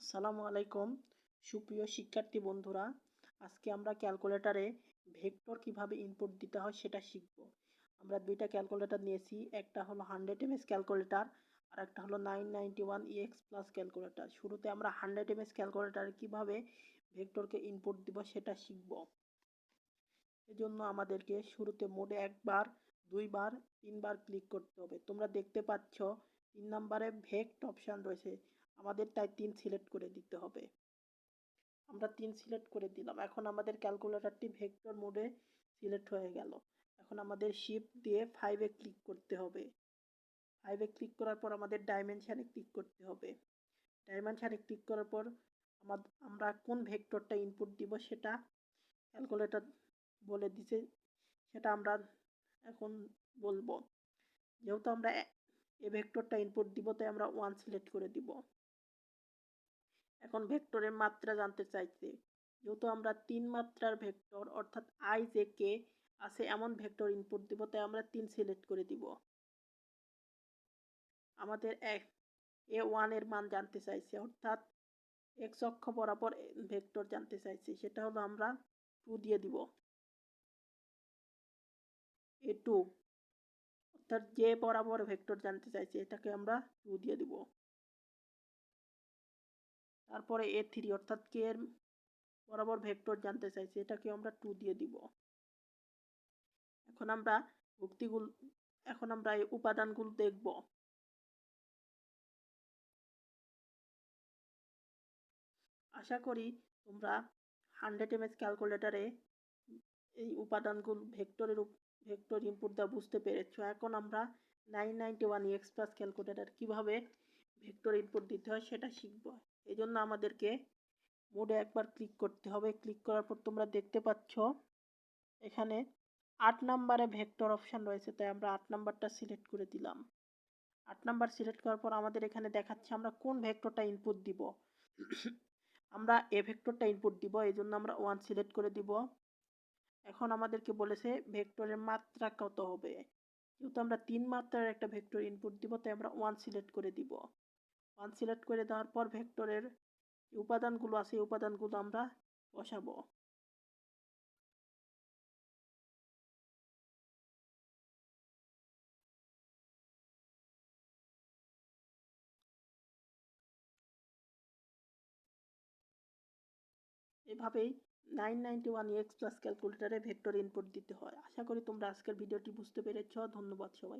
আসসালামু আলাইকুম, সুপ্রিয় শিক্ষার্থী বন্ধুরা। আজকে আমরা ক্যালকুলেটরে ভেক্টর কীভাবে ইনপুট দিতে হয় সেটা শিখব। আমরা দুইটা ক্যালকুলেটর নিয়েছি, একটা হলো হান্ড্রেড এমএস ক্যালকুলেটর আর একটা হলো nine ninety one EX plus calculator শুরুতে আমরা হান্ড্রেড এমএস ক্যালকুলেটরে কীভাবে ভেক্টরকে ইনপুট দিব সেটা শিখব। এজন্য আমাদেরকে শুরুতে মোডে একবার, দুইবার, তিনবার ক্লিক করতে হবে। তোমরা দেখতে পাচ্ছ, তিন নম্বরে ভেক্ট অপশান রয়েছে। আমাদের তাই তিন সিলেক্ট করে দিতে হবে। আমরা তিন সিলেক্ট করে দিলাম। এখন আমাদের ক্যালকুলেটরটি ভেক্টর মোডে সিলেক্ট হয়ে গেল। এখন আমাদের শিফট দিয়ে ফাইভে ক্লিক করতে হবে। ফাইভে ক্লিক করার পর আমাদের ডাইমেনশানে ক্লিক করতে হবে। ডাইমেনশানে ক্লিক করার পর আমরা কোন ভেক্টরটা ইনপুট দিব সেটা ক্যালকুলেটর বলে দিছে। সেটা আমরা এখন বলব। যেহেতু আমরা এ ভেক্টরটা ইনপুট দিব, তাই আমরা ওয়ান সিলেক্ট করে দিব। এখন ভেক্টরের মাত্রা জানতে চাইছে যেহেতু আমরা তিন মাত্রার ভেক্টর, অর্থাৎ আই জে কে আছে এমন ভেক্টর ইনপুট দিব, তাই আমরা তিন সিলেক্ট করে দিব। আমাদের এক, এ ওয়ানের মান জানতে চাইছে, অর্থাৎ এক্স অক্ষ বরাবর ভেক্টর জানতে চাইছে, সেটা হলো আমরা টু দিয়ে দিব। এ টু অর্থাৎ যে বরাবর ভেক্টর জানতে চাইছে, এটাকে আমরা টু দিয়ে দিব। তারপরে এ থ্রি অর্থাৎ কে এর বরাবর ভেক্টর জানতে চাইছি, এটাকে আমরা টু দিয়ে দিব। এখন আমরা ভুক্তিগুলো, এখন আমরা এই উপাদানগুলো দেখব। আশা করি তোমরা হান্ড্রেড এম এস ক্যালকুলেটারে এই উপাদানগুলো ভেক্টরের ভেক্টর ইনপুট দেওয়া বুঝতে পেরেছ। এখন আমরা nine ninety one X plus calculator কীভাবে ভেক্টর ইনপুট দিতে হয়, সেটা শিখব। এই জন্য আমাদেরকে মোডে একবার ক্লিক করতে হবে। ক্লিক করার পর তোমরা দেখতে পাচ্ছ, এখানে আট নাম্বারে ভেক্টর অপশান রয়েছে, তাই আমরা আট নাম্বারটা সিলেক্ট করে দিলাম। আট নাম্বার সিলেক্ট করার পর আমাদের এখানে দেখাচ্ছে আমরা কোন ভেক্টরটা ইনপুট দিব। আমরা এ ভেক্টরটা ইনপুট দিব এই জন্য আমরা ওয়ান সিলেক্ট করে দিব। এখন আমাদেরকে বলেছে ভেক্টরের মাত্রা কত হবে? যেহেতু আমরা তিন মাত্রার একটা ভেক্টর ইনপুট দিব, তাই আমরা ওয়ান সিলেক্ট করে দিব। ওয়ান সিলেক্ট করে দেওয়ার পর ভেক্টরের উপাদানগুলো আছে, এই উপাদানগুলো আমরা বসাবো। এভাবেই nine ninety one X plus ক্যালকুলেটারে ভেক্টর ইনপুট দিতে হয়। আশা করি তোমরা আজকের ভিডিওটি বুঝতে পেরেছ। ধন্যবাদ সবাই